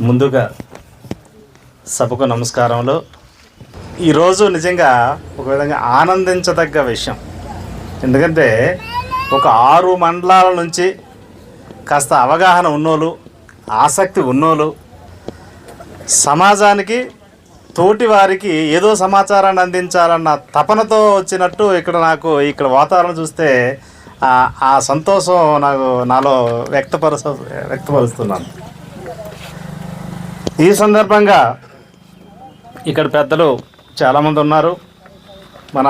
ముందుగా సభకు నమస్కారములు ఈరోజు నిజంగా ఒక విధంగా ఆనందించదగ్గ విషయం. ఎందుకంటే ఒక ఆరు మండలాల నుంచి కాస్త అవగాహన ఉన్నోళ్ళు ఆసక్తి ఉన్నోళ్ళు సమాజానికి తోటి వారికి ఏదో సమాచారాన్ని అందించాలన్న తపనతో వచ్చినట్టు ఇక్కడ నాకు ఇక్కడ వాతావరణం చూస్తే ఆ- ఆ సంతోషం నాకు నాలో వ్యక్తపరచ వ్యక్తపరుస్తున్నాను. ఈ సందర్భంగా ఇక్కడ పెద్దలు చాలామంది ఉన్నారు. మన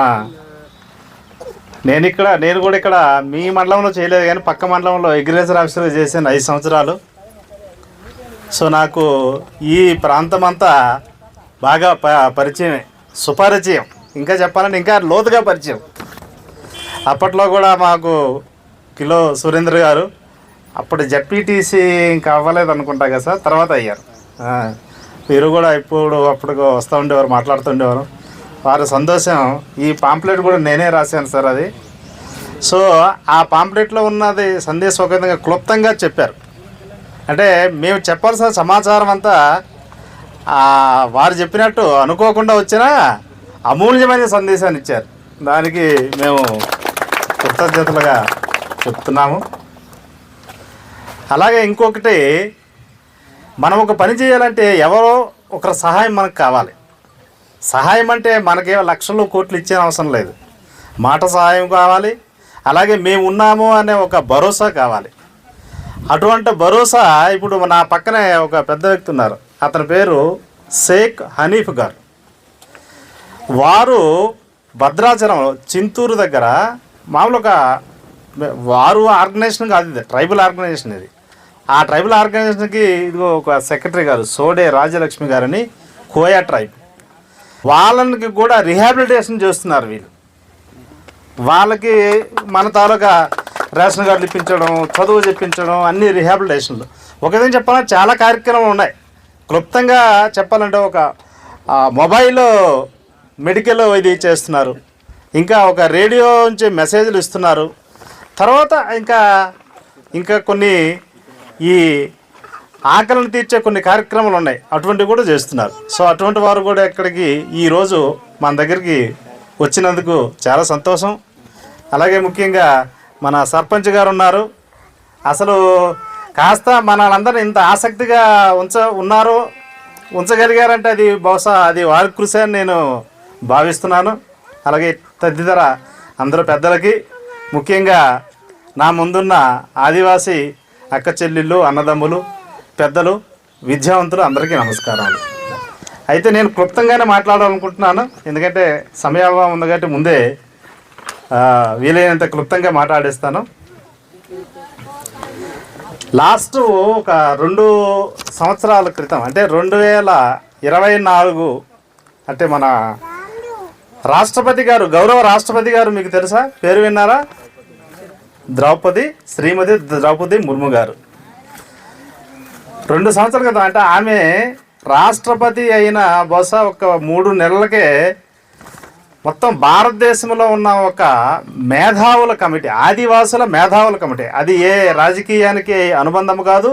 నేను ఇక్కడ నేను కూడా ఇక్కడ మీ మండలంలో చేయలేదు కానీ పక్క మండలంలో అగ్రికల్చర్ ఆఫీసర్గా చేశాను ఐదు సంవత్సరాలు. సో నాకు ఈ ప్రాంతం అంతా బాగా ప పరిచయమే సుపరిచయం. ఇంకా చెప్పాలంటే ఇంకా లోతుగా పరిచయం. అప్పట్లో కూడా మాకు కిలో సురేంద్ర గారు అప్పుడు జడ్పీటీసీ ఇంకా అవ్వలేదు అనుకుంటా కదా సార్ తర్వాత అయ్యారు. మీరు కూడా ఇప్పుడు అప్పుడు వస్తూ ఉండేవారు మాట్లాడుతుండేవారు వారి సంతోషం ఈ పాంప్లెట్ కూడా నేనే రాశాను సార్ అది. సో ఆ పాంప్లెట్లో ఉన్నది సందేశం ఒక విధంగా క్లుప్తంగా చెప్పారు. అంటే మేము చెప్పాల్సిన సమాచారం అంతా వారు చెప్పినట్టు అనుకోకుండా వచ్చిన అమూల్యమైన సందేశాన్ని ఇచ్చారు. దానికి మేము కృతజ్ఞతలుగా చెప్తున్నాము. అలాగే ఇంకొకటి మనం ఒక పని చేయాలంటే ఎవరో ఒకరి సహాయం మనకు కావాలి. సహాయం అంటే మనకే లక్షలు కోట్లు ఇచ్చే అవసరం లేదు. మాట సహాయం కావాలి అలాగే మేము ఉన్నాము అనే ఒక భరోసా కావాలి. అటువంటి భరోసా ఇప్పుడు నా పక్కనే ఒక పెద్ద వ్యక్తి ఉన్నారు. అతని పేరు షేక్ హనీఫ్ గారు. వారు భద్రాచలంలో చింతూరు దగ్గర మామూలుగా వారు ఆర్గనైజేషన్ కాదు ఇది ట్రైబల్ ఆర్గనైజేషన్ ఇది. ఆ ట్రైబల్ ఆర్గనైజేషన్కి ఇదిగో ఒక సెక్రటరీ గారు సోడే రాజలక్ష్మి గారని కోయా ట్రైబ్. వాళ్ళకి కూడా రిహాబిలిటేషన్ చేస్తున్నారు వీళ్ళు. వాళ్ళకి మన తాలూకా రేషన్ కార్డులు ఇప్పించడం చదువు చెప్పించడం అన్ని రిహాబిలిటేషన్లు. ఒకదేం చెప్పాలంటే చాలా కార్యక్రమాలు ఉన్నాయి. క్లుప్తంగా చెప్పాలంటే ఒక మొబైల్లో మొబైల్ మెడికల్ ఇది చేస్తున్నారు. ఇంకా ఒక రేడియో నుంచి మెసేజ్లు ఇస్తున్నారు. తర్వాత ఇంకా ఇంకా కొన్ని ఈ ఆకలిని తీర్చే కొన్ని కార్యక్రమాలు ఉన్నాయి. అటువంటివి కూడా చేస్తున్నారు. సో అటువంటి వారు కూడా ఇక్కడికి ఈరోజు మన దగ్గరికి వచ్చినందుకు చాలా సంతోషం. అలాగే ముఖ్యంగా మన సర్పంచ్ గారు ఉన్నారు. అసలు కాస్త మనలందరూ ఇంత ఆసక్తిగా ఉంచ ఉన్నారు ఉంచగలిగారంటే అది బహుశా అది వారి కృషి అని నేను భావిస్తున్నాను. అలాగే తదితర అందరూ పెద్దలకి ముఖ్యంగా నా ముందున్న ఆదివాసీ అక్క చెల్లెళ్ళు అన్నదమ్ములు పెద్దలు విద్యావంతులు అందరికీ నమస్కారాలు. అయితే నేను క్లుప్తంగానే మాట్లాడాలనుకుంటున్నాను. ఎందుకంటే సమయాభావం ఉంది కాబట్టి ముందే వీలైనంత క్లుప్తంగా మాట్లాడేస్తాను. లాస్ట్ ఒక రెండు సంవత్సరాల క్రితం అంటే రెండు వేల ఇరవై నాలుగు అంటే మన రాష్ట్రపతి గారు గౌరవ రాష్ట్రపతి గారు మీకు తెలుసా? పేరు విన్నారా? ద్రౌపది శ్రీమతి ద్రౌపది ముర్ము గారు. రెండు సంవత్సరాల క్రితం అంటే ఆమె రాష్ట్రపతి అయిన బహుశా ఒక మూడు నెలలకే మొత్తం భారతదేశంలో ఉన్న ఒక మేధావుల కమిటీ ఆదివాసుల మేధావుల కమిటీ. అది ఏ రాజకీయానికి అనుబంధం కాదు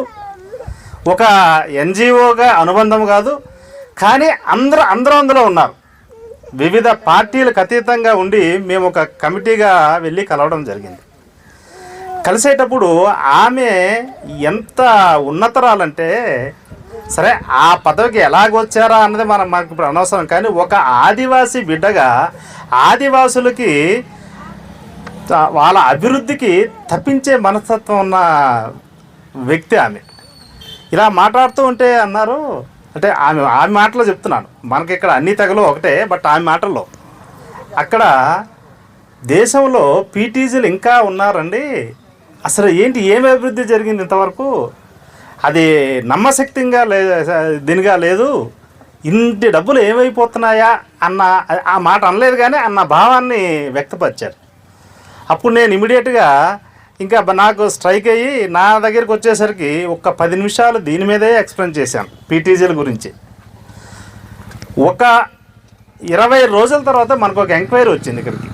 ఒక ఎన్జిఓగా అనుబంధం కాదు కానీ అందరూ అందరూ అందులో ఉన్నారు. వివిధ పార్టీలకు అతీతంగా ఉండి మేము ఒక కమిటీగా వెళ్ళి కలవడం జరిగింది. కలిసేటప్పుడు ఆమె ఎంత ఉన్నతరాలంటే సరే ఆ పదవికి ఎలాగొచ్చారా అన్నది మనం మనకు ఇప్పుడు అనవసరం. కానీ ఒక ఆదివాసీ బిడ్డగా ఆదివాసులకి వాళ్ళ అభివృద్ధికి తప్పించే మనస్తత్వం ఉన్న వ్యక్తి ఆమె. ఇలా మాట్లాడుతూ ఉంటే అన్నారు అంటే ఆమె ఆమె మాటలో చెప్తున్నాను. మనకి ఇక్కడ అన్ని తెగలు ఒకటే బట్ ఆమె మాటల్లో. అక్కడ దేశంలో పీటీజీలు ఇంకా ఉన్నారండి. అసలు ఏంటి ఏమి అభివృద్ధి జరిగింది ఇంతవరకు? అది నమ్మశక్తిగా లే దీనిగా లేదు. ఇంటి డబ్బులు ఏమైపోతున్నాయా అన్న ఆ మాట అనలేదు కానీ అన్న భావాన్ని వ్యక్తపరిచారు. అప్పుడు నేను ఇమీడియట్గా ఇంకా నాకు స్ట్రైక్ అయ్యి నా దగ్గరికి వచ్చేసరికి ఒక పది నిమిషాలు దీని మీదే ఎక్స్ప్లెయిన్ చేశాను పీటీజీల గురించి. ఒక ఇరవై రోజుల తర్వాత మనకు ఒక ఎంక్వైరీ వచ్చింది ఇక్కడికి.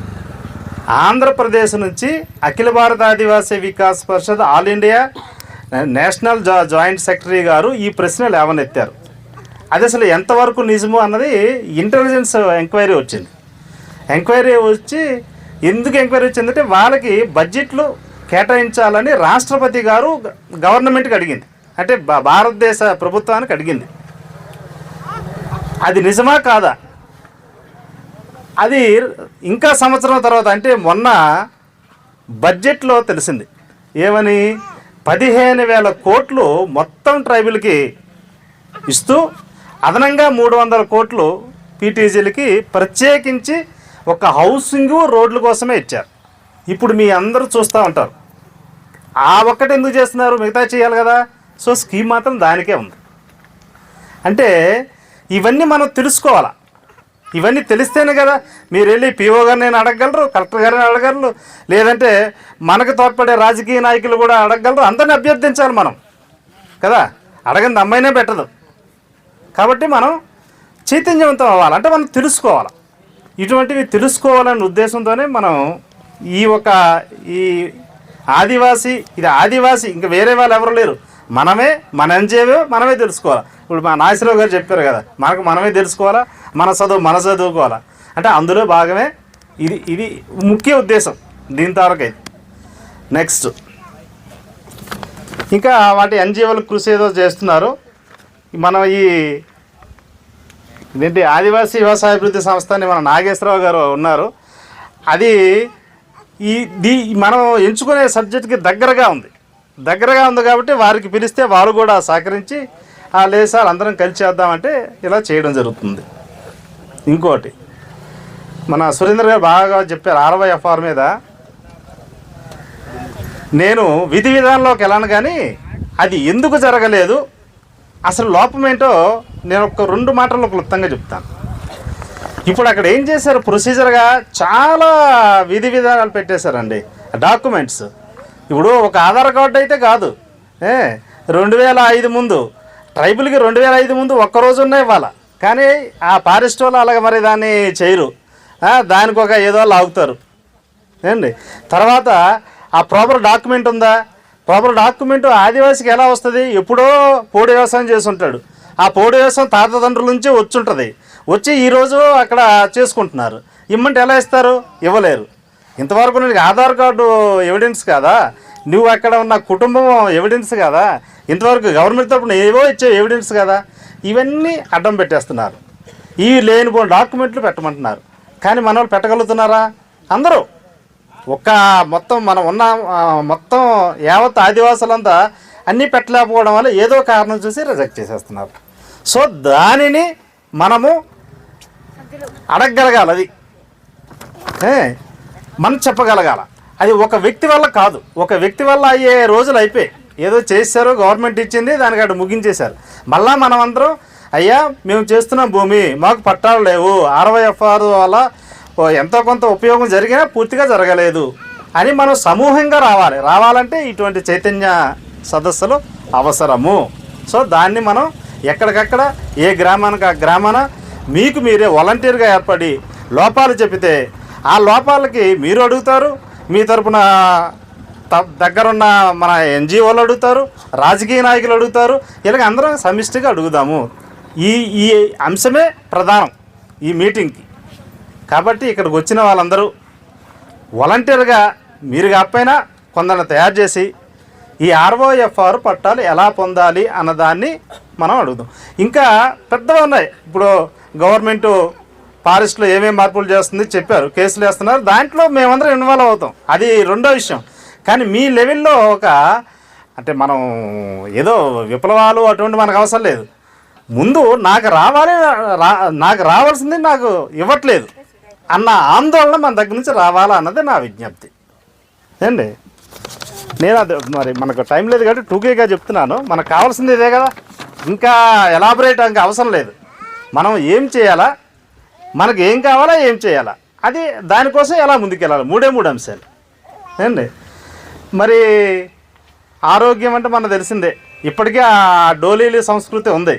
ఆంధ్రప్రదేశ్ నుంచి Akhil Bharat Adivasi Vikas Parishad all India national జా జాయింట్ సెక్రటరీ గారు ఈ ప్రశ్న లేవనెత్తారు. అది అసలు ఎంతవరకు నిజము అన్నది ఇంటెలిజెన్స్ ఎంక్వైరీ వచ్చింది. ఎంక్వైరీ వచ్చి ఎందుకు ఎంక్వైరీ వచ్చిందంటే వాళ్ళకి బడ్జెట్లు కేటాయించాలని రాష్ట్రపతి గారు గవర్నమెంట్కి అడిగింది. అంటే భారతదేశ ప్రభుత్వానికి అడిగింది. అది నిజమా కాదా? అది ఇంకా సంవత్సరం తర్వాత అంటే మొన్న బడ్జెట్లో తెలిసింది. ఏమని? పదిహేను వేల కోట్లు మొత్తం ట్రైబుల్కి ఇస్తూ అదనంగా మూడు వందల కోట్లు పీటీజీలకి ప్రత్యేకించి ఒక హౌసింగ్ రోడ్ల కోసమే ఇచ్చారు. ఇప్పుడు మీ అందరూ చూస్తూ ఉంటారు. ఆ ఒక్కటి ఎందుకు చేస్తున్నారు? మిగతా చేయాలి కదా. సో స్కీమ్ మాత్రం దానికే ఉంది. అంటే ఇవన్నీ మనం తెలుసుకోవాలా? ఇవన్నీ తెలిస్తేనే కదా మీరు వెళ్ళి పిఓ గారిని అడగగలరు కలెక్టర్ గారిని అడగగలరు. లేదంటే మనకు తోడ్పడే రాజకీయ నాయకులు కూడా అడగగలరు అందరిని అభ్యర్థించాలి మనం. కదా? అడగంది అమ్మాయినే పెట్టదు కాబట్టి మనం చైతన్యవంతం అవ్వాలి. అంటే మనం తెలుసుకోవాలి. ఇటువంటివి తెలుసుకోవాలనే ఉద్దేశంతోనే మనం ఈ ఒక ఈ ఆదివాసీ ఇది ఆదివాసీ ఇంకా వేరే వాళ్ళు ఎవరు లేరు. మనమే మన ఎంజేవో మనమే తెలుసుకోవాలి. ఇప్పుడు మా నాగేశ్వరరావు గారు చెప్పారు కదా మనకు మనమే తెలుసుకోవాలా మన చదువు మన చదువుకోవాలా. అంటే అందులో భాగమే ఇది ఇది ముఖ్య ఉద్దేశం దీని తారకైతే నెక్స్ట్ ఇంకా వాటి ఎన్జిఓలు కృషి ఏదో చేస్తున్నారు. మనం ఈ ఇదేంటి ఆదివాసీ వ్యవసాయ అభివృద్ధి సంస్థ అని మన నాగేశ్వరరావు గారు ఉన్నారు. అది ఈ దీ మనం ఎంచుకునే సబ్జెక్ట్కి దగ్గరగా ఉంది. దగ్గరగా ఉంది కాబట్టి వారికి పిలిస్తే వారు కూడా సహకరించి లేదు సార్ అందరం కలిసి చేద్దామంటే ఇలా చేయడం జరుగుతుంది. ఇంకోటి మన సురేంద్ర గారు బాగా చెప్పారు ఆర్వై ఎఫ్ఆర్ మీద. నేను విధి విధానంలోకి వెళ్ళాను కానీ అది ఎందుకు జరగలేదు? అసలు లోపం ఏంటో నేను ఒక రెండు మాటల్లో క్లుప్తంగా చెప్తాను. ఇప్పుడు అక్కడ ఏం చేశారు? ప్రొసీజర్గా చాలా విధి విధానాలు పెట్టేశారండి. డాక్యుమెంట్స్ ఇప్పుడు ఒక ఆధార్ కార్డు అయితే కాదు. ఏ రెండు వేల ఐదు ముందు ట్రైబుల్కి రెండు వేల ఐదు ముందు ఒక్కరోజు ఉన్నాయి ఇవాళ కానీ ఆ ఫారెస్ట్ వాళ్ళు అలాగ మరి దాన్ని చేయరు. దానికి ఒక ఏదో లాగుతారు. ఏండి తర్వాత ఆ ప్రాపర్ డాక్యుమెంట్ ఉందా? ప్రాపర్ డాక్యుమెంట్ ఆదివాసికి ఎలా వస్తుంది? ఎప్పుడో పోడు వ్యవసాయం చేసి ఉంటాడు ఆ పోడు వ్యవసాయం తాత తండ్రుల నుంచి వచ్చి ఉంటుంది వచ్చి ఈరోజు అక్కడ చేసుకుంటున్నారు. ఇమ్మంటే ఎలా ఇస్తారు? ఇవ్వలేరు. ఇంతవరకు నీకు ఆధార్ కార్డు ఎవిడెన్స్ కాదా? నువ్వు అక్కడ ఉన్న కుటుంబం ఎవిడెన్స్ కదా? ఇంతవరకు గవర్నమెంట్ తరపున ఏవో ఇచ్చే ఎవిడెన్స్ కదా? ఇవన్నీ అడ్డం పెట్టేస్తున్నారు. ఈ లేనిపోయిన డాక్యుమెంట్లు పెట్టమంటున్నారు. కానీ మన వాళ్ళు పెట్టగలుగుతున్నారా? అందరూ. ఒక్క మొత్తం మనం ఉన్న మొత్తం యావత్ ఆదివాసులంతా అన్నీ పెట్టలేకపోవడం వల్ల ఏదో కారణం చూసి రిజెక్ట్ చేసేస్తున్నారు. సో దానిని మనము అడగగలగాలి అది. ఏ, మనం చెప్పగలగాల. అది ఒక వ్యక్తి వల్ల కాదు. ఒక వ్యక్తి వల్ల అయ్యే రోజులు అయిపోయి ఏదో చేశారు గవర్నమెంట్ ఇచ్చింది దానికి అటు ముగించేశారు. మళ్ళా మనమందరం అయ్యా మేము చేస్తున్నాం భూమి మాకు పట్టాలు లేవు. అరవై ఎఫ్ఆర్ వల్ల ఎంతో కొంత ఉపయోగం జరిగినా పూర్తిగా జరగలేదు అని మనం సమూహంగా రావాలి. రావాలంటే ఇటువంటి చైతన్య సదస్సులు అవసరము. సో దాన్ని మనం ఎక్కడికక్కడ ఏ గ్రామానికి ఆ గ్రామాన మీకు మీరే వాలంటీర్గా ఏర్పడి లోపాలు చెబితే ఆ లోపాలకి మీరు అడుగుతారు మీ తరపున త- దగ్గరున్న మన ఎన్జిఓలు అడుగుతారు రాజకీయ నాయకులు అడుగుతారు ఇలాగ అందరం సమిష్టిగా అడుగుదాము. ఈ ఈ అంశమే ప్రధానం ఈ మీటింగ్కి. కాబట్టి ఇక్కడికి వచ్చిన వాళ్ళందరూ వాలంటీర్గా మీరు కాకపోయినా కొందరిని తయారు చేసి ఈ ఆర్ఓఎఫ్ఆర్ పట్టాలు ఎలా పొందాలి అన్నదాన్ని మనం అడుగుదాం. ఇంకా పెద్దవి ఉన్నాయి. ఇప్పుడు గవర్నమెంట్ ఫారెస్ట్లో ఏమేమి మార్పులు చేస్తుంది చెప్పారు కేసులు వేస్తున్నారు. దాంట్లో మేమందరం ఇన్వాల్వ్ అవుతాం. అది రెండో విషయం. కానీ మీ లెవెల్లో ఒక అంటే మనం ఏదో విప్లవాలు అటువంటి మనకు అవసరం లేదు. ముందు నాకు రావాలి రా నాకు రావాల్సింది నాకు ఇవ్వట్లేదు అన్న ఆందోళన మన దగ్గర నుంచి రావాలా అన్నది నా విజ్ఞప్తి. ఏండి నేను అది మరి మనకు టైం లేదు కాబట్టి టూకేగా చెప్తున్నాను. మనకు కావాల్సింది ఇదే కదా. ఇంకా ఎలాబరేట్ ఇంకా అవసరం లేదు. మనం ఏం చేయాలా? మనకు ఏం కావాలా ఏం చేయాలా? అది దానికోసం ఎలా ముందుకెళ్ళాలి? మూడే మూడు అంశాలు. ఏండి మరి ఆరోగ్యం అంటే మనకు తెలిసిందే. ఇప్పటికే ఆ డోలీలు సంస్కృతి ఉంది.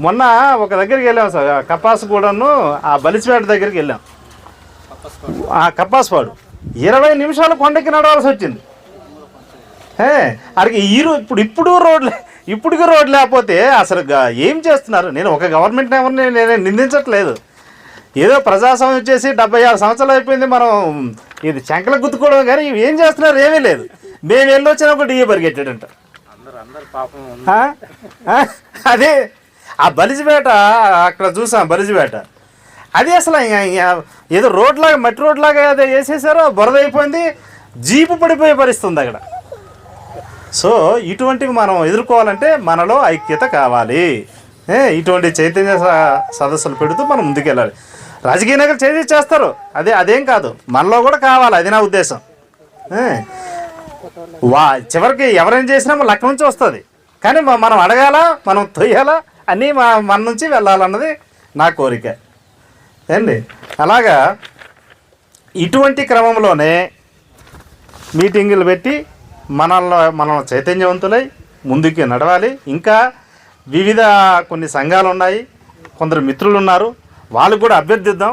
మొన్న ఒక దగ్గరికి వెళ్ళాం సార్ కపాసుగూడను ఆ బలిసిపేట దగ్గరికి వెళ్ళాం. ఆ కపాసుపాడు. ఇరవై నిమిషాలు కొండకి నడవాల్సి వచ్చింది. ఏ, అడిగి ఈ రో ఇప్పుడు ఇప్పుడు రోడ్లు ఇప్పటికి రోడ్ లేకపోతే అసలు ఏం చేస్తున్నారు? నేను ఒక గవర్నమెంట్ ఎవరిని నేను నిందించట్లేదు. ఏదో ప్రజాస్వామ్యం చేసి డెబ్బై ఆరు సంవత్సరాలు అయిపోయింది మనం ఇది చెంకల గుద్దుకోవడం కానీ ఇవి ఏం చేస్తున్నారు ఏమీ లేదు. మేము వెళ్ళి వచ్చినప్పుడు డిఏ పరిగెట్టాడంట? అదే ఆ బలిజిపేట అక్కడ చూసాం బలిజిపేట అది అసలు ఏదో రోడ్లాగా మట్టి రోడ్లాగా అదే వేసేసారో బురద అయిపోయింది జీపు పడిపోయే పరిస్థితి ఉంది అక్కడ. సో ఇటువంటివి మనం ఎదుర్కోవాలంటే మనలో ఐక్యత కావాలి. ఇటువంటి చైతన్య సదస్సులు పెడుతూ మనం ముందుకెళ్ళాలి. రాజకీయ నాయకులు చేసి చేస్తారు. అదే అదేం కాదు. మనలో కూడా కావాలి. అది నా ఉద్దేశం. వా చివరికి ఎవరేం చేసినా మన లెక్క నుంచి వస్తుంది. కానీ మనం అడగాల? మనం తొయ్యాలా? అన్నీ మా మన నుంచి వెళ్ళాలన్నది నా కోరిక. ఏండి అలాగా ఇటువంటి క్రమంలోనే మీటింగులు పెట్టి మనల్ని మనం చైతన్యవంతులై ముందుకు నడవాలి. ఇంకా వివిధ కొన్ని సంఘాలు ఉన్నాయి కొందరు మిత్రులు ఉన్నారు వాళ్ళు కూడా అభ్యర్థిద్దాం.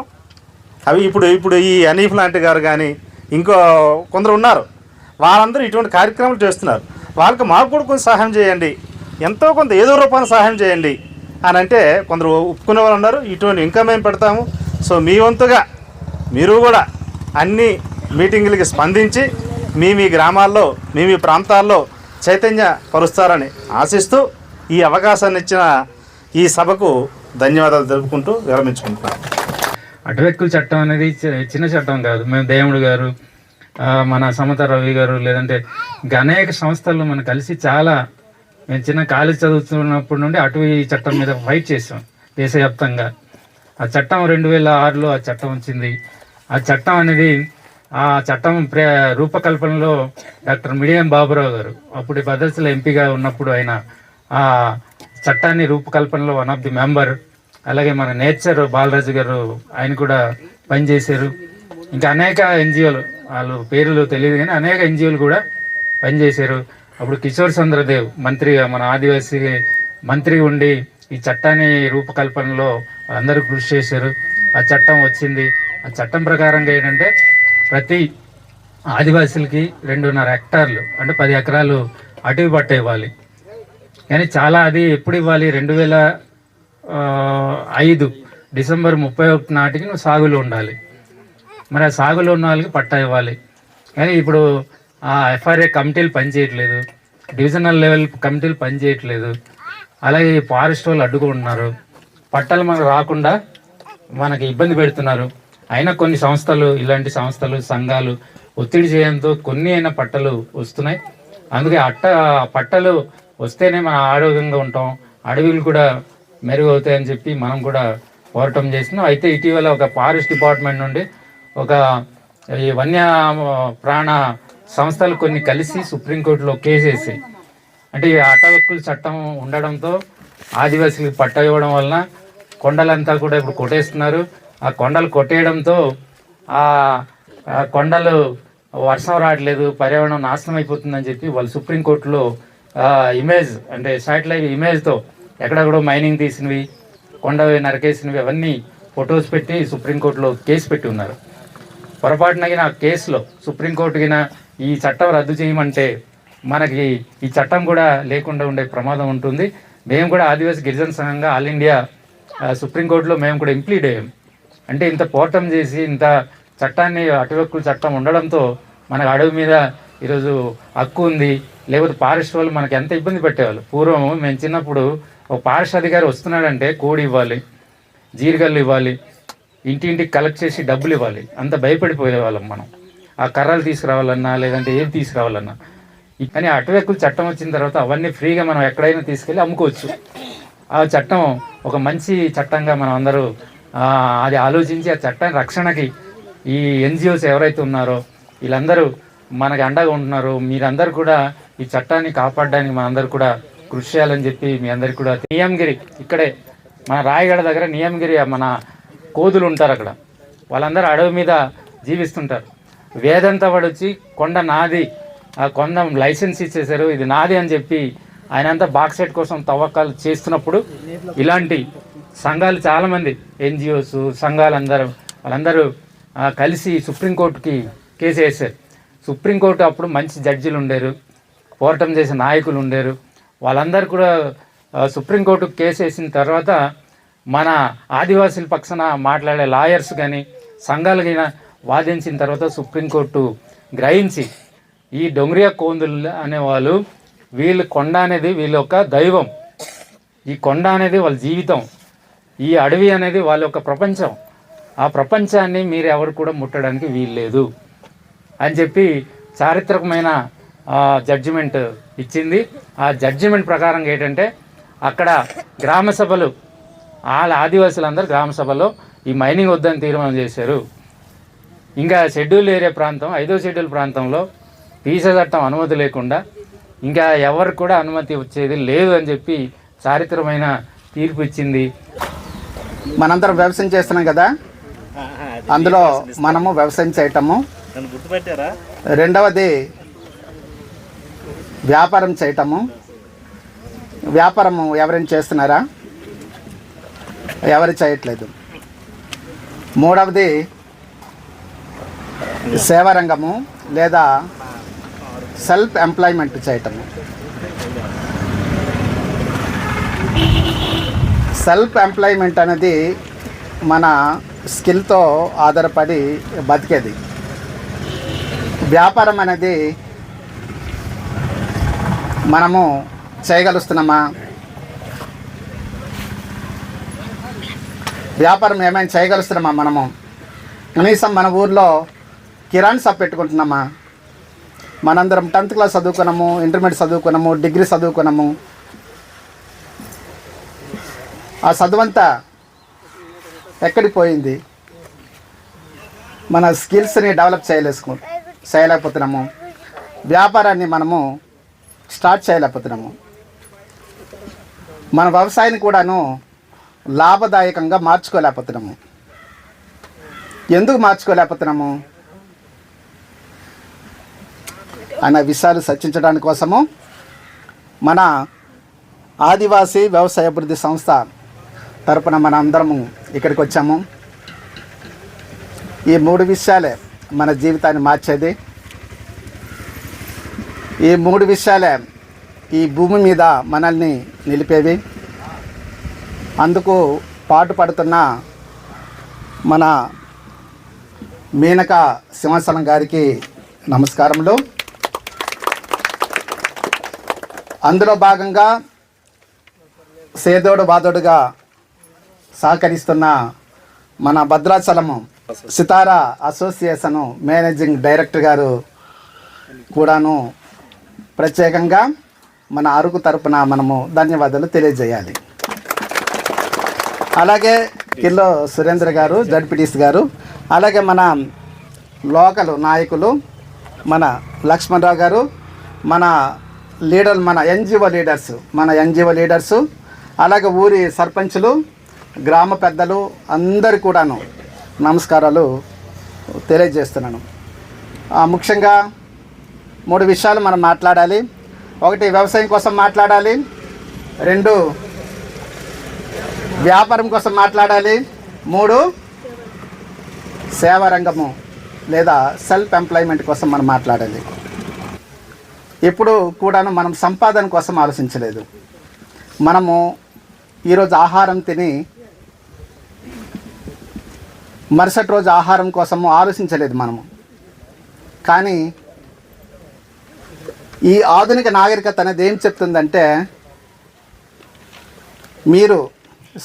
అవి ఇప్పుడు ఇప్పుడు ఈ అనీఫ్ లాంటి గారు కానీ ఇంకో కొందరు ఉన్నారు. వాళ్ళందరూ ఇటువంటి కార్యక్రమాలు చేస్తున్నారు. వాళ్ళకి మాకు కూడా కొంచెం సహాయం చేయండి. ఎంతో కొంత ఏదో రూపాయన సహాయం చేయండి అని అంటే కొందరు ఒప్పుకునే వాళ్ళు ఉన్నారు. ఇటువంటి ఇంకా మేము పెడతాము. సో మీ వంతుగా మీరు కూడా అన్ని మీటింగులకి స్పందించి మీ మీ గ్రామాల్లో మీ మీ ప్రాంతాల్లో చైతన్య పరుస్తారని ఆశిస్తూ ఈ అవకాశాన్ని ఇచ్చిన ఈ సభకు ధన్యవాదాలు తెలుపుకుంటూ విరమించుకుంటున్నాను అటవెక్కుల చట్టం అనేది చి- చిన్న చట్టం కాదు. మేము దేవుడు గారు మన సమత రవి గారు లేదంటే అనేక సంస్థలు మనం కలిసి చాలా మేము చిన్న కాలేజ్ చదువుతున్నప్పటి నుండి అటవీ చట్టం మీద ఫైట్ చేసాం దేశవ్యాప్తంగా. ఆ చట్టం రెండు వేల ఆరులో ఆ చట్టం వచ్చింది. ఆ చట్టం అనేది ఆ చట్టం ప్రే రూపకల్పనలో డాక్టర్ మిడియం బాబురావు గారు అప్పుడు భద్రతల ఎంపీగా ఉన్నప్పుడు ఆయన ఆ చట్టాన్ని రూపకల్పనలో వన్ ఆఫ్ ది మెంబర్. అలాగే మన నేచర్ బాలరాజు గారు ఆయన కూడా పనిచేశారు. ఇంకా అనేక ఎన్జిఓలు వాళ్ళు పేర్లు తెలియదు కానీ అనేక ఎన్జిఓలు కూడా పనిచేశారు. అప్పుడు కిషోర్ చంద్రదేవ్ మంత్రిగా మన ఆదివాసీ మంత్రి ఉండి ఈ చట్టాన్ని రూపకల్పనలో అందరూ కృషి చేశారు. ఆ చట్టం వచ్చింది. ఆ చట్టం ప్రకారంగా ఏంటంటే ప్రతి ఆదివాసులకి రెండున్నర హెక్టార్లు అంటే పది ఎకరాలు అటవీ పట్ట ఇవ్వాలి కానీ చాలా అది ఎప్పుడు ఇవ్వాలి? రెండు వేల ఐదు డిసెంబర్ ముప్పై ఒకటి నాటికి నువ్వు సాగులో ఉండాలి. మరి ఆ సాగులో ఉన్న వాళ్ళకి పట్టా ఇవ్వాలి. కానీ ఇప్పుడు ఆ ఎఫ్ఆర్ఏ కమిటీలు పనిచేయట్లేదు. డివిజనల్ లెవెల్ కమిటీలు పనిచేయట్లేదు. అలాగే ఈ ఫారెస్ట్ వాళ్ళు అడ్డుకుంటున్నారు పట్టాలు మనకు రాకుండా మనకి ఇబ్బంది పెడుతున్నారు. అయినా కొన్ని సంస్థలు ఇలాంటి సంస్థలు సంఘాలు ఒత్తిడి చేయడంతో కొన్ని అయినా పట్టలు వస్తున్నాయి. అందుకే అట్ట పట్టలు వస్తేనే మనం ఆరోగ్యంగా ఉంటాం. అడవులు కూడా మెరుగవుతాయని చెప్పి మనం కూడా పోరాటం చేస్తున్నాం. అయితే ఇటీవల ఒక ఫారెస్ట్ డిపార్ట్మెంట్ నుండి ఒక ఈ వన్య ప్రాణ సంస్థలు కొన్ని కలిసి సుప్రీంకోర్టులో కేసు వేసాయి. అంటే ఈ అటవక్కుల చట్టం ఉండడంతో ఆదివాసీలకు పట్ట ఇవ్వడం వలన కొండలంతా కూడా ఇప్పుడు కొట్టేస్తున్నారు. ఆ కొండలు కొట్టేయడంతో ఆ ఆ కొండలు వర్షం రావట్లేదు పర్యావరణం నాశనం అయిపోతుందని చెప్పి వాళ్ళు సుప్రీంకోర్టులో ఇమేజ్ అంటే శాటిలైట్ ఇమేజ్తో ఎక్కడెక్కడో మైనింగ్ తీసినవి కొండ నరికేసినవి అవన్నీ ఫొటోస్ పెట్టి సుప్రీంకోర్టులో కేసు పెట్టి ఉన్నారు. పొరపాటున ఆ కేసులో సుప్రీంకోర్టుకిన ఈ చట్టం రద్దు చేయమంటే మనకి ఈ చట్టం కూడా లేకుండా ఉండే ప్రమాదం ఉంటుంది. మేము కూడా ఆదివాసీ గిరిజన సంఘంగా ఆల్ ఇండియా సుప్రీంకోర్టులో మేము కూడా ఇంప్లీడ్ అయ్యాం. అంటే ఇంత పోరాటం చేసి ఇంత చట్టాన్ని అటవీ చట్టం ఉండడంతో మనకు అడవి మీద ఈరోజు హక్కు ఉంది. లేకపోతే పారిశ్ర వాళ్ళు మనకి ఎంత ఇబ్బంది పెట్టేవాళ్ళు? పూర్వం మేము చిన్నప్పుడు ఒక పారిశ్ర అధికారి వస్తున్నాడంటే కోడి ఇవ్వాలి జీరిగల్లు ఇవ్వాలి ఇంటింటికి కలెక్ట్ చేసి డబ్బులు ఇవ్వాలి. అంత భయపడిపోయే వాళ్ళం మనం. ఆ కర్రలు తీసుకురావాలన్నా లేదంటే ఏది తీసుకురావాలన్నా. కానీ అటవెక్కుల చట్టం వచ్చిన తర్వాత అవన్నీ ఫ్రీగా మనం ఎక్కడైనా తీసుకెళ్ళి అమ్ముకోవచ్చు. ఆ చట్టం ఒక మంచి చట్టంగా మనం అందరూ అది ఆలోచించి ఆ చట్టం రక్షణకి ఈ ఎన్జిఓస్ ఎవరైతే ఉన్నారో వీళ్ళందరూ మనకి అండగా ఉంటున్నారు. మీరందరూ కూడా ఈ చట్టాన్ని కాపాడడానికి మనందరూ కూడా కృషి చేయాలని చెప్పి మీ అందరికి కూడా నియంగిరి ఇక్కడే మన రాయగడ దగ్గర నియంగిరి మన కోదులు ఉంటారు అక్కడ. వాళ్ళందరూ అడవి మీద జీవిస్తుంటారు. వేదంతా వాడు వచ్చి కొండ నాది ఆ కొండ లైసెన్స్ ఇచ్చేశారు ఇది నాది అని చెప్పి ఆయన అంతా బాక్సెట్ కోసం తవ్వకాలు చేస్తున్నప్పుడు ఇలాంటి సంఘాలు చాలామంది ఎన్జిఓస్ సంఘాలు అందరూ వాళ్ళందరూ కలిసి సుప్రీంకోర్టుకి కేసు వేశారు. సుప్రీంకోర్టు అప్పుడు మంచి జడ్జిలు ఉండేరు పోరాటం చేసే నాయకులు ఉండేరు. వాళ్ళందరూ కూడా సుప్రీంకోర్టు కేసు వేసిన తర్వాత మన ఆదివాసీల పక్షాన మాట్లాడే లాయర్స్ కానీ సంఘాలు కానీ వాదించిన తర్వాత సుప్రీంకోర్టు గ్రహించి ఈ డొంగ్రియా కోందులు అనేవాళ్ళు వీళ్ళు కొండ అనేది వీళ్ళ యొక్క దైవం. ఈ కొండ అనేది వాళ్ళ జీవితం. ఈ అడవి అనేది వాళ్ళ యొక్క ప్రపంచం. ఆ ప్రపంచాన్ని మీరు ఎవరు కూడా ముట్టడానికి వీల్లేదు. అని చెప్పి చారిత్రకమైన జడ్జిమెంట్ ఇచ్చింది. ఆ జడ్జిమెంట్ ప్రకారం ఏంటంటే అక్కడ గ్రామ సభలు వాళ్ళ ఆదివాసులందరూ గ్రామ సభలో ఈ మైనింగ్ వద్దని తీర్మానం చేశారు. ఇంకా షెడ్యూల్ ఏరియా ప్రాంతం ఐదో షెడ్యూల్ ప్రాంతంలో పీసా చట్టం అనుమతి లేకుండా ఇంకా ఎవరికి కూడా అనుమతి వచ్చేది లేదు అని చెప్పి చారిత్రమైన తీర్పు ఇచ్చింది. మనందరం వ్యవసాయం చేస్తున్నాం కదా? అందులో మనము వ్యవసాయం చేయటము రెండవది వ్యాపారం చేయటము. వ్యాపారము ఎవరైనా చేస్తున్నారా? ఎవరు చేయట్లేదు. మూడవది సేవారంగము లేదా సెల్ఫ్ ఎంప్లాయ్మెంట్ చేయటము. సెల్ఫ్ ఎంప్లాయ్మెంట్ అనేది మన స్కిల్తో ఆధారపడి బతికేది. వ్యాపారం అనేది మనము చేయగలుస్తున్నామా? వ్యాపారం ఏమైనా చేయగలుస్తున్నామా మనము? కనీసం మన ఊర్లో కిరాణ్ షాప్ పెట్టుకుంటున్నామా? మనందరం టెన్త్ క్లాస్ చదువుకున్నాము ఇంటర్మీడియట్ చదువుకున్నాము డిగ్రీ చదువుకున్నాము. ఆ చదువంతా ఎక్కడికి పోయింది? మన స్కిల్స్ని డెవలప్ చేయలేసుకుంటాం చేయలేకపోతున్నాము. వ్యాపారాన్ని మనము స్టార్ట్ చేయలేకపోతున్నాము. మన వ్యవసాయాన్ని కూడాను లాభదాయకంగా మార్చుకోలేకపోతున్నాము. ఎందుకు మార్చుకోలేకపోతున్నాము? అనే విషయాలు చర్చించడానికి కోసము మన ఆదివాసీ వ్యవసాయ అభివృద్ధి సంస్థ తరపున మన అందరము ఇక్కడికి వచ్చాము. ఈ మూడు విషయాలే మన జీవితాన్ని మార్చేది. ఈ మూడు విషయాలే ఈ భూమి మీద మనల్ని నిలిపేవి. అందుకు పాటు పడుతున్న మన మీనక సింహాసనం గారికి నమస్కారములు. అందులో భాగంగా సేదోడు బాదోడుగా సహకరిస్తున్న మన Bhadrachalam Sitara association managing director గారు కూడాను ప్రత్యేకంగా మన అరుకు తరపున మనము ధన్యవాదాలు తెలియజేయాలి. అలాగే కిల్లో సురేంద్ర గారు జడ్పిటీస్ గారు అలాగే మన లోకల్ నాయకులు మన లక్ష్మణరావు గారు మన లీడర్ మన ఎన్జిఓ లీడర్స్ మన ఎన్జిఓ లీడర్సు అలాగే ఊరి సర్పంచులు గ్రామ పెద్దలు అందరు కూడాను నమస్కారాలు తెలియజేస్తున్నాను. ముఖ్యంగా మూడు విషయాలు మనం మాట్లాడాలి. ఒకటి వ్యవసాయం కోసం మాట్లాడాలి. రెండు వ్యాపారం కోసం మాట్లాడాలి. మూడు సేవా రంగము లేదా సెల్ఫ్ ఎంప్లాయ్మెంట్ కోసం మనం మాట్లాడాలి. ఇప్పుడు కూడాను మనం సంపాదన కోసం ఆలోచించలేదు. మనము ఈరోజు ఆహారం తిని మరుసటి రోజు ఆహారం కోసము ఆలోచించలేదు మనము. కానీ ఈ ఆధునిక నాగరికత అనేది ఏం చెప్తుందంటే మీరు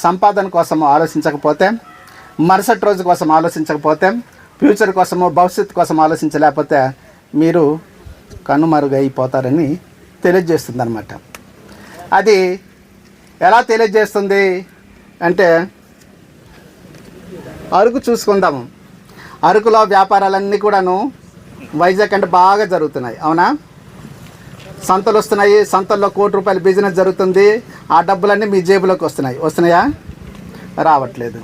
సంపాదన కోసం ఆలోచించకపోతే మరుసటి రోజు కోసం ఆలోచించకపోతే ఫ్యూచర్ కోసము భవిష్యత్తు కోసం ఆలోచించలేకపోతే మీరు కనుమరుగైపోతారని తెలియజేస్తుంది అనమాట అది ఎలా తెలియజేస్తుంది అంటే అరకు చూసుకుందాము. అరకులో వ్యాపారాలన్నీ కూడాను వైజాగ్ అంటే బాగా జరుగుతున్నాయి అవునా? సంతలు వస్తున్నాయి సంతల్లో కోటి రూపాయల బిజినెస్ జరుగుతుంది ఆ డబ్బులన్నీ మీ జేబులోకి వస్తున్నాయి. వస్తున్నాయా? రావట్లేదు.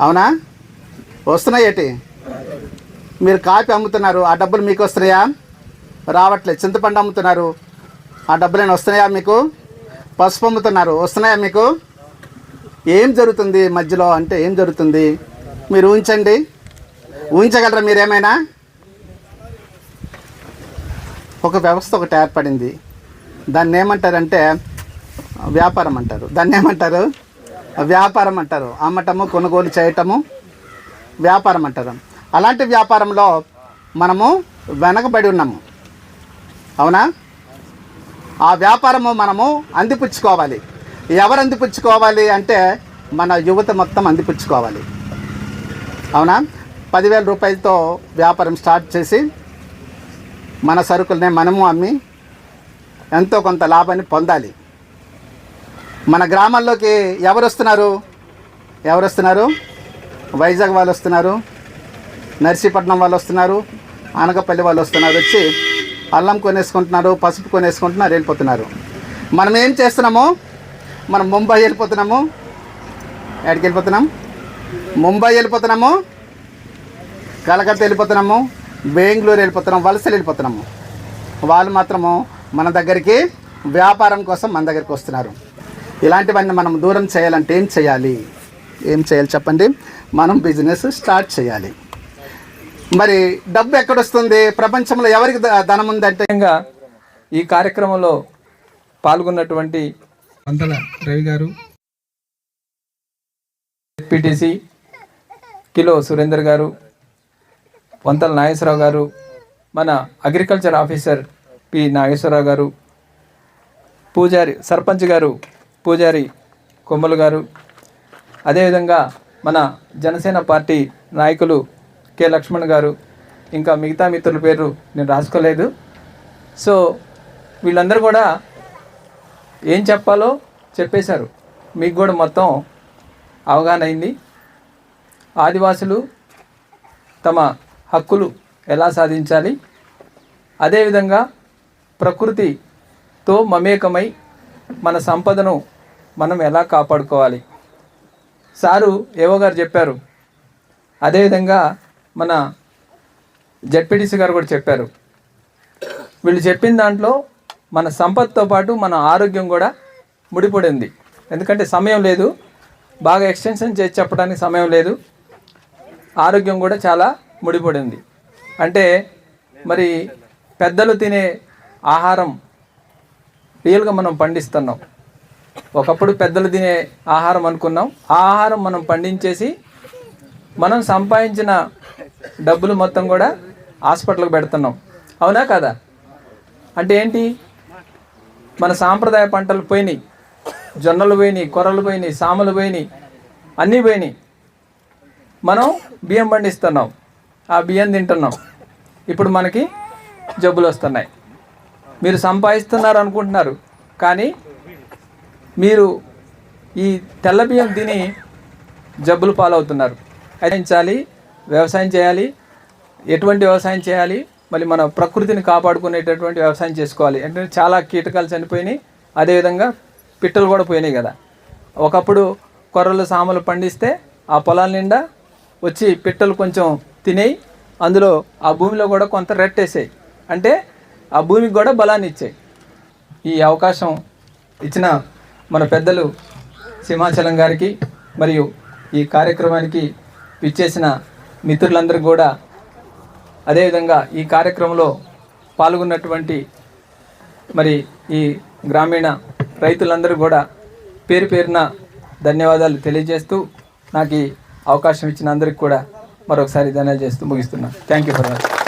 అవునా? వస్తున్నాయి ఏంటి? మీరు కాపీ అమ్ముతున్నారు ఆ డబ్బులు మీకు వస్తున్నాయా? రావట్లేదు. చింతపండు అమ్ముతున్నారు ఆ డబ్బులు వస్తున్నాయా మీకు? పసుపు అమ్ముతున్నారు వస్తున్నాయా మీకు? ఏం జరుగుతుంది మధ్యలో అంటే ఏం జరుగుతుంది? మీరు ఊహించండి. ఊహించగలరా మీరేమైనా? ఒక వ్యవస్థ ఒకటి ఏర్పడింది. దాన్ని ఏమంటారంటే వ్యాపారం అంటారు. దాన్ని ఏమంటారు? వ్యాపారం అంటారు. అమ్మటము కొనుగోలు చేయటము వ్యాపారం అంటారు. అలాంటి వ్యాపారంలో మనము వెనకబడి ఉన్నాము. అవునా? ఆ వ్యాపారము మనము అందిపుచ్చుకోవాలి. ఎవరు అందిపుచ్చుకోవాలి అంటే మన యువత మొత్తం అందిపుచ్చుకోవాలి. అవునా? పదివేల రూపాయలతో వ్యాపారం స్టార్ట్ చేసి మన సరుకులనే మనము అమ్మి ఎంతో కొంత లాభాన్ని పొందాలి. మన గ్రామాల్లోకి ఎవరు వస్తున్నారు ఎవరు వస్తున్నారు వైజాగ్ వాళ్ళు వస్తున్నారు నర్సీపట్నం వాళ్ళు వస్తున్నారు అనకపల్లి వాళ్ళు వస్తున్నారు వచ్చి అల్లం కొనేసుకుంటున్నారు పసుపు కొనేసుకుంటున్నారు వెళ్ళిపోతున్నారు. మనం ఏం చేస్తున్నామో మనం ముంబై వెళ్ళిపోతున్నాము. ఎక్కడికి వెళ్ళిపోతున్నాం? ముంబై వెళ్ళిపోతున్నాము. కలకత్తా వెళ్ళిపోతున్నాము. బెంగళూరు వెళ్ళిపోతున్నాం వలసలు వెళ్ళిపోతున్నాము. వాళ్ళు మాత్రము మన దగ్గరికి వ్యాపారం కోసం మన దగ్గరికి వస్తున్నారు. ఇలాంటివన్నీ మనం దూరం చేయాలంటే ఏం చేయాలి? ఏం చేయాలి చెప్పండి? మనం బిజినెస్ స్టార్ట్ చేయాలి. మరి డబ్బు ఎక్కడొస్తుంది ప్రపంచంలో ఎవరికి ద- ధనం ఉందంటే? ఈ కార్యక్రమంలో పాల్గొన్నటువంటి వంతల రవి గారు. పిటిసి కిలో సురేందర్ గారు వంతల నాగేశ్వరరావు గారు మన అగ్రికల్చర్ ఆఫీసర్ పి నాగేశ్వరరావు గారు పూజారి సర్పంచ్ గారు పూజారి కొమ్మలు గారు అదేవిధంగా మన జనసేన పార్టీ నాయకులు కె లక్ష్మణ్ గారు ఇంకా మిగతా మిత్రుల పేరు నేను రాసుకోలేదు. సో వీళ్ళందరూ కూడా ఏం చెప్పాలో చెప్పేశారు. మీకు కూడా మొత్తం అవగాహన అయింది. ఆదివాసులు తమ హక్కులు ఎలా సాధించాలి? అదేవిధంగా ప్రకృతితో మమేకమై మన సంపదను మనం ఎలా కాపాడుకోవాలి? సారు ఏవో గారు చెప్పారు. అదేవిధంగా మన జడ్పీటీసీ గారు కూడా చెప్పారు. వీళ్ళు చెప్పిన దాంట్లో మన సంపత్తితో పాటు మన ఆరోగ్యం కూడా ముడిపడింది. ఎందుకంటే సమయం లేదు. బాగా ఎక్స్టెన్షన్ చేసి చెప్పడానికి సమయం లేదు. ఆరోగ్యం కూడా చాలా ముడిపడింది. అంటే మరి పెద్దలు తినే ఆహారం రియల్గా మనం పండిస్తున్నాం. ఒకప్పుడు పెద్దలు తినే ఆహారం అనుకున్నాం. ఆ ఆహారం మనం పండించేసి మనం సంపాదించిన డబ్బులు మొత్తం కూడా హాస్పిటల్కి పెడుతున్నాం. అవునా కదా? అంటే ఏంటి? మన సాంప్రదాయ పంటలు పోయినాయి. జొన్నలు పోయినాయి కొర్రలు పోయినాయి సామలు పోయినాయి అన్నీ పోయినాయి. మనం బియ్యం పండిస్తున్నాం. ఆ బియ్యం తింటున్నాం. ఇప్పుడు మనకి జబ్బులు వస్తున్నాయి. మీరు సంపాదిస్తున్నారు అనుకుంటున్నారు. కానీ మీరు ఈ తెల్ల బియ్యం తిని జబ్బులు పాలవుతున్నారు. అయించాలి వ్యవసాయం చేయాలి ఎటువంటి వ్యవసాయం చేయాలి మళ్ళీ మన ప్రకృతిని కాపాడుకునేటటువంటి వ్యవసాయం చేసుకోవాలి. అంటే చాలా కీటకాలు చనిపోయినాయి. అదేవిధంగా పిట్టలు కూడా పోయినాయి కదా. ఒకప్పుడు కొర్రలు సామలు పండిస్తే ఆ పొలాల నిండా వచ్చి పిట్టలు కొంచెం తినేయి. అందులో ఆ భూమిలో కూడా కొంత రెట్టేసాయి. అంటే ఆ భూమికి కూడా బలాన్ని ఇచ్చాయి. ఈ అవకాశం ఇచ్చిన మన పెద్దలు సింహాచలం గారికి మరియు ఈ కార్యక్రమానికి విచ్చేసిన మిత్రులందరికీ కూడా అదేవిధంగా ఈ కార్యక్రమంలో పాల్గొన్నటువంటి మరి ఈ గ్రామీణ రైతులందరూ కూడా పేరు పేరున ధన్యవాదాలు తెలియజేస్తూ నాకు ఈ అవకాశం ఇచ్చిన అందరికి కూడా మరొకసారి ధన్యవాదాలు చేస్తూ ముగిస్తున్నాను. Thank you for much